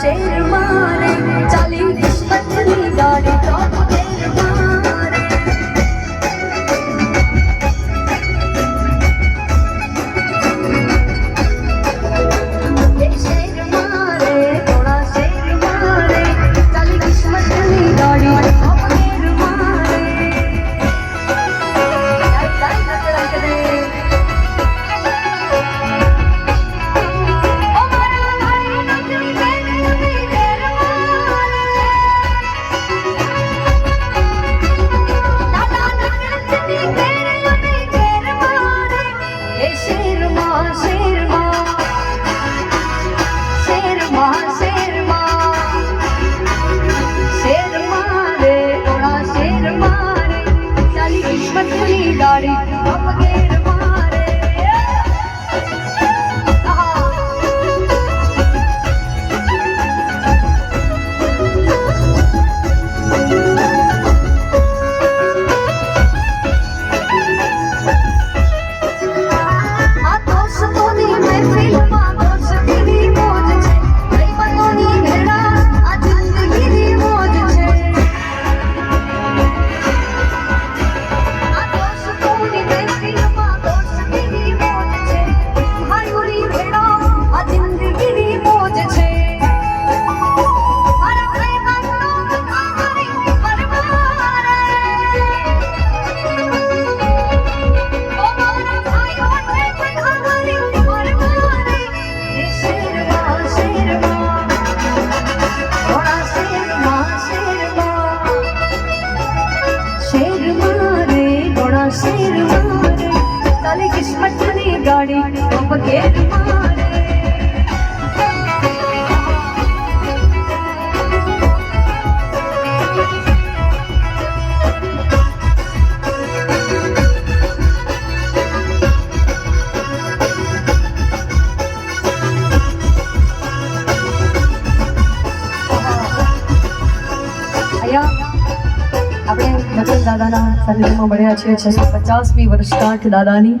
谁是我的？Yari. Thakar દાદાના સાનિધ્યમાં મળ્યા છે છસો પચાસમી વર્ષગાંઠ દાદાની.